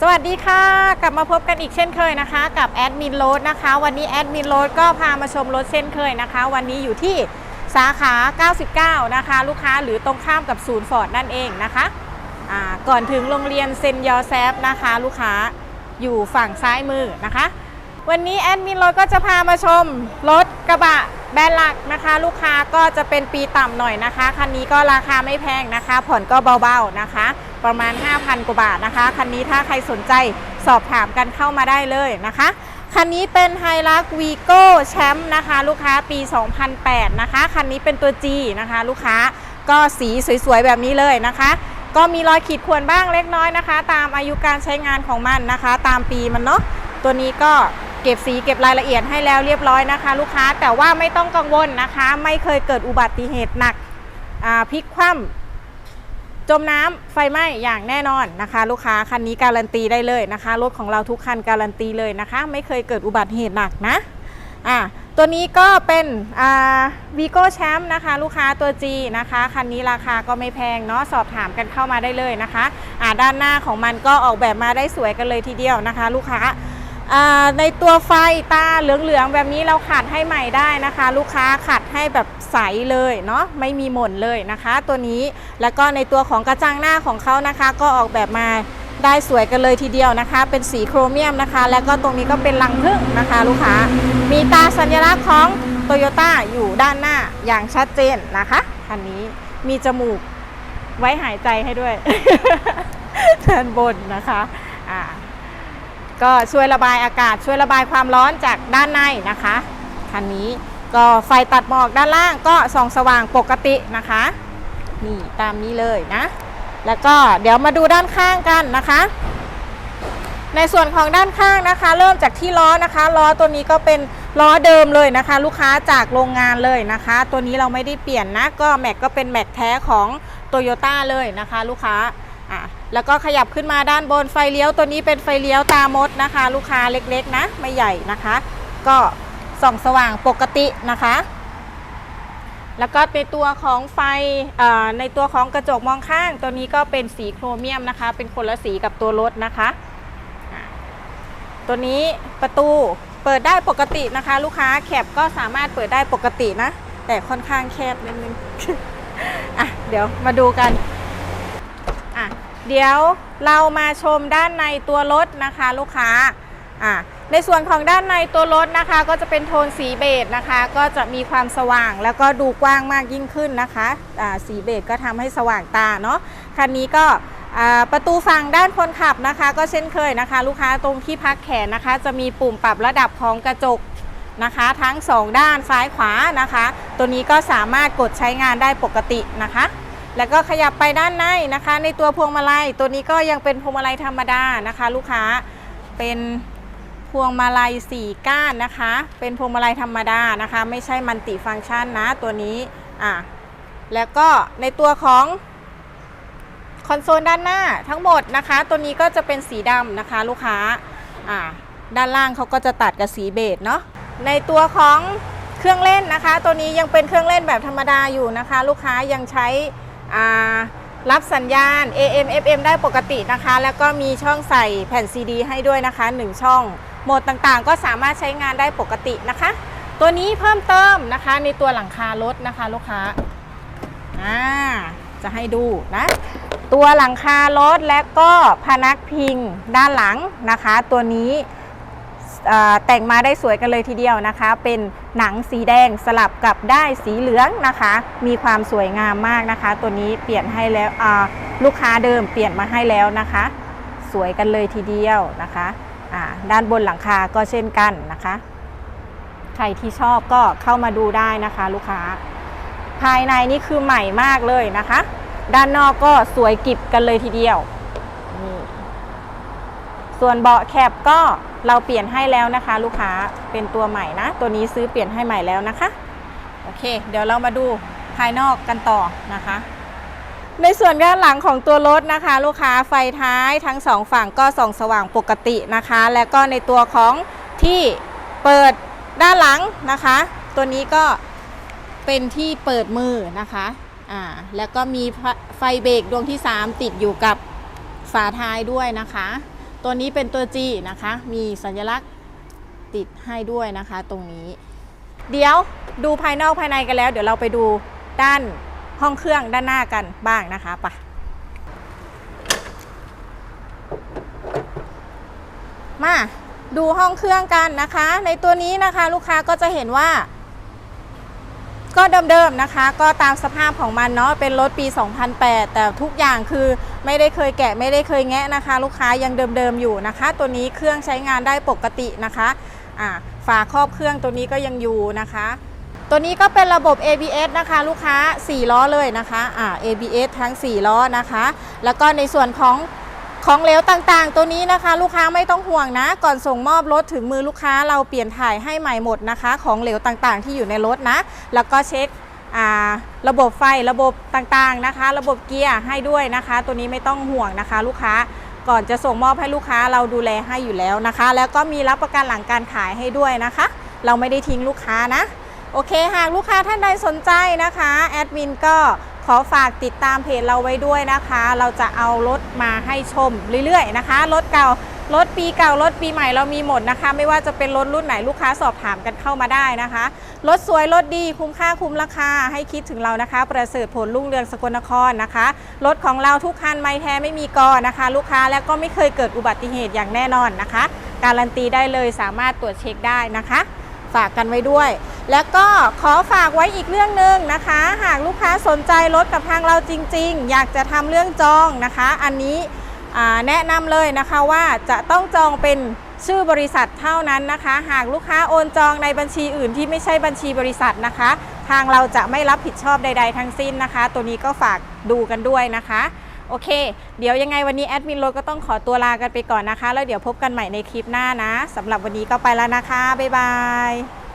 สวัสดีค่ะ กลับมาพบกันอีกเช่นเคยนะคะ กับแอดมินโรดนะคะ วันนี้แอดมินโรดก็พามาชมรถเช่นเคยนะคะ วันนี้อยู่ที่สาขา 99 นะคะ ลูกค้าหรือตรงข้ามกับศูนย์ฟอร์ดนั่นเองนะคะก่อนถึงโรงเรียนเซนยอแซฟนะคะ ลูกค้าอยู่ฝั่งซ้ายมือนะคะ วันนี้แอดมินโรดก็จะพามาชมรถกระบะ แบรนด์หลักนะคะลูกค้าก็จะเป็นปีต่ำหน่อยนะคะ คันนี้ก็ราคาไม่แพงนะคะ ผ่อนก็เบาๆนะคะ ประมาณ 5,000 กว่าบาทนะคะ คันนี้ถ้าใครสนใจสอบถามกันเข้ามาได้เลยนะคะ คันนี้เป็นไฮรักวีโก้แชมป์นะคะ ลูกค้าปี 2008 นะคะ คันนี้เป็นตัว G นะคะ ลูกค้าก็สีสวยๆ แบบนี้เลยนะคะ ก็มีรอยขีดข่วนบ้างเล็กน้อยนะคะ ตามอายุการใช้งานของมันนะคะ ตามปีมันเนาะตัวนี้ก็ เก็บสีเก็บรายละเอียดให้แล้วเรียบร้อยนะคะ ลูกค้าแต่ว่าไม่ต้องกังวลนะคะ ไม่เคยเกิดอุบัติเหตุหนักพลิกคว่ำจมน้ำไฟไหม้อย่างแน่นอนนะคะ ลูกค้าคันนี้การันตีได้เลยนะคะรถของเราทุกคันการันตีเลยนะคะ ไม่เคยเกิดอุบัติเหตุหนักนะอะตัวนี้ก็เป็นวีโก้แชมป์นะคะ ลูกค้าตัว G นะคะ คันนี้ราคาก็ไม่แพงเนาะสอบถามกันเข้ามาได้เลยนะคะอ่าด้านหน้าของมันก็ออกแบบมาได้สวยกันเลยทีเดียวนะคะ ลูกค้า ในตัวไฟตาเหลืองๆแบบนี้เราขัดให้ใหม่ได้นะคะ ลูกค้าขัดให้แบบใสเลยเนาะไม่มีหม่นเลยนะคะ ตัวนี้แล้วก็ในตัวของกระจังหน้าของเขานะคะ ก็ออกแบบมาได้สวยกันเลยทีเดียวนะคะ เป็นสีโครเมียมนะคะ แล้วก็ตรงนี้ก็เป็นรังผึ้งนะคะ ลูกค้ามีตาสัญลักษณ์ของโตโยต้าอยู่ด้านหน้าอย่างชัดเจนนะคะคันนี้มีจมูกไว้หายใจให้ด้วยด้านบนนะคะอ่า ก็ช่วยระบายอากาศช่วยระบายความร้อนจากด้านในนะคะคันนี้ก็ไฟตัดหมอกด้านล่างก็ส่องสว่างปกตินะคะนี่ตามนี้เลยนะ แล้วก็เดี๋ยวมาดูด้านข้างกันนะคะ ในส่วนของด้านข้างนะคะ เริ่มจากที่ล้อนะคะล้อตัวนี้ก็เป็นล้อเดิมเลยนะคะ ลูกค้าจากโรงงานเลยนะคะ ตัวนี้เราไม่ได้เปลี่ยนนะก็แม็กก็เป็นแม็กแท้ของโตโยต้าเลยนะคะ ลูกค้าอะ แล้วก็ขยับขึ้นมาด้านบนไฟเลี้ยวตัวนี้เป็นไฟเลี้ยวตามดนะคะ ลูกค้าเล็กๆนะ ไม่ใหญ่นะคะ ก็ส่องสว่างปกตินะคะ แล้วก็ในตัวของไฟในตัวของกระจกมองข้าง ตัวนี้ก็เป็นสีโครเมียมนะคะ เป็นคนละสีกับตัวรถนะคะ ตัวนี้ประตูเปิดได้ปกตินะคะ ลูกค้าแคปก็สามารถเปิดได้ปกตินะ แต่ค่อนข้างแคบนิดนึงอะเดี๋ยวมาดูกัน เดี๋ยวเรามาชมด้านในตัวรถนะคะลูกค้าอะในส่วนของด้านในตัวรถนะคะ ก็จะเป็นโทนสีเบจนะคะ ก็จะมีความสว่างแล้วก็ดูกว้างมากยิ่งขึ้นนะคะอ่าสีเบจก็ทำให้สว่างตาเนาะคันนี้ก็อ่าประตูฝั่งด้านคนขับนะคะ ก็เช่นเคยนะคะ ลูกค้าตรงที่พักแขนนะคะ จะมีปุ่มปรับระดับของกระจกนะคะ ทั้ง 2 ด้านซ้ายขวานะคะ ตัวนี้ก็สามารถกดใช้งานได้ปกตินะคะ แล้วก็ขยับไปด้านในนะคะ ในตัวพวงมาลัย ตัวนี้ก็ยังเป็นพวงมาลัยธรรมดานะคะ ลูกค้าเป็นพวงมาลัย4ก้านนะคะ เป็นพวงมาลัยธรรมดานะคะ ไม่ใช่มัลติฟังก์ชันนะตัวนี้อะแล้วก็ในตัวของคอนโซลด้านหน้าทั้งหมดนะคะ ตัวนี้ก็จะเป็นสีดำนะคะ ลูกค้าอ่าด้านล่างเขาก็จะตัดกับสีเบจเนาะในตัวของเครื่องเล่นนะคะ ตัวนี้ยังเป็นเครื่องเล่นแบบธรรมดาอยู่นะคะ ลูกค้ายังใช้ รับสัญญาณ AM FM ได้ปกตินะคะ แล้วก็มีช่องใส่แผ่น CD ให้ด้วยนะคะ 1 ช่อง โหมดต่างๆ ก็สามารถใช้งานได้ปกตินะคะ ตัวนี้เพิ่มเติมนะคะในตัวหลังคารถนะคะลูกค้าอ่าจะให้ดูนะ ตัวหลังคารถและก็พนักพิงด้านหลังนะคะ ตัวนี้แต่งมาได้สวยกันเลยทีเดียวนะคะ เป็น หนังสีแดงสลับกับได้สีเหลืองนะคะ มีความสวยงามมากนะคะ ตัวนี้เปลี่ยนให้แล้วลูกค้าเดิมเปลี่ยนมาให้แล้วนะคะ สวยกันเลยทีเดียวนะคะด้านบนหลังคาก็เช่นกันนะคะ ใครที่ชอบก็เข้ามาดูได้นะคะ ลูกค้า ภายในนี่คือใหม่มากเลยนะคะ ด้านนอกก็สวยกิบกันเลยทีเดียวนี่ส่วนเบาะแคปก็ เราเปลี่ยนให้แล้วนะคะ ลูกค้าเป็นตัวใหม่นะ ตัวนี้ซื้อเปลี่ยนให้ใหม่แล้วนะคะ โอเค เดี๋ยวเรามาดูภายนอกกันต่อนะคะ ในส่วนด้านหลังของตัวรถนะคะ ลูกค้าไฟท้ายทั้งสองฝั่งก็ส่องสว่างปกตินะคะ แล้วก็ในตัวของที่เปิดด้านหลังนะคะ ตัวนี้ก็เป็นที่เปิดมือนะคะอ่าแล้วก็มีไฟเบรกดวงที่ 3 ติดอยู่กับฝาท้ายด้วยนะคะ ตัวนี้เป็นตัว G นะคะ มีสัญลักษณ์ติดให้ด้วยนะคะตรงนี้ เดี๋ยวดูภายนอกภายในกันแล้ว เดี๋ยวเราไปดูด้านห้องเครื่องด้านหน้ากันบ้างนะคะไปะมาดูห้องเครื่องกันนะคะ ในตัวนี้นะคะลูกค้าก็จะเห็นว่า ก็เดิมๆนะคะ ก็ตามสภาพของมันเนาะเป็นรถปี 2008 แต่ทุกอย่างคือไม่ได้เคยแกะไม่ได้เคยแงะนะคะ ลูกค้ายังเดิมๆอยู่นะคะ ตัวนี้เครื่องใช้งานได้ปกตินะคะอ่าฝาครอบเครื่องตัวนี้ก็ยังอยู่นะคะ ตัวนี้ก็เป็นระบบ ABS นะคะ ลูกค้า 4 ล้อเลยนะคะอ่า ABS ทั้ง 4 ล้อนะคะ แล้วก็ในส่วนของ ของเหลวต่างๆ ตัวนี้นะคะ ลูกค้าไม่ต้องห่วงนะ ก่อนส่งมอบรถถึงมือลูกค้าเราเปลี่ยนถ่ายให้ใหม่หมดนะคะ ของเหลวต่างๆ ที่อยู่ในรถนะ แล้วก็เช็คระบบไฟระบบต่างๆนะคะ ระบบเกียร์ให้ด้วยนะคะ ตัวนี้ไม่ต้องห่วงนะคะ ลูกค้าก่อนจะส่งมอบให้ลูกค้าเราดูแลให้อยู่แล้วนะคะ แล้วก็มีรับประกันหลังการขายให้ด้วยนะคะ เราไม่ได้ทิ้งลูกค้านะ โอเคหากลูกค้าท่านใดสนใจนะคะแอดมินก็ ขอฝากติดตามเพจเราไว้ด้วยนะคะ เราจะเอารถมาให้ชมเรื่อยๆนะคะรถเก่ารถปีเก่ารถปีใหม่เรามีหมดนะคะ ไม่ว่าจะเป็นรถรุ่นไหนลูกค้าสอบถามกันเข้ามาได้นะคะ รถสวยรถดีคุ้มค่าคุ้มราคาให้คิดถึงเรานะคะ ประเสริฐผลรุ่งเรืองสกลนครนะคะ รถของเราทุกคันไม่แท้ไม่มีกอนะคะ ลูกค้าและก็ไม่เคยเกิดอุบัติเหตุอย่างแน่นอนนะคะ การันตีได้เลยสามารถตรวจเช็คได้นะคะ ฝากกันไว้ด้วย แล้วก็ขอฝากไว้อีกเรื่องหนึ่งนะคะ หากลูกค้าสนใจรถกับทางเราจริง ๆ อยากจะทำเรื่องจองนะคะ อันนี้แนะนำเลยนะคะว่าจะต้องจองเป็นชื่อบริษัทเท่านั้นนะคะ หากลูกค้าโอนจองในบัญชีอื่นที่ไม่ใช่บัญชีบริษัทนะคะ ทางเราจะไม่รับผิดชอบใด ๆ ทั้งสิ้นนะคะ ตัวนี้ก็ฝากดูกันด้วยนะคะ โอเค เดี๋ยวยังไงวันนี้แอดมินรถก็ต้องขอตัวลากันไปก่อนนะคะ แล้วเดี๋ยวพบกันใหม่ในคลิปหน้านะสำหรับวันนี้ก็ไปแล้วนะคะ บ๊ายบาย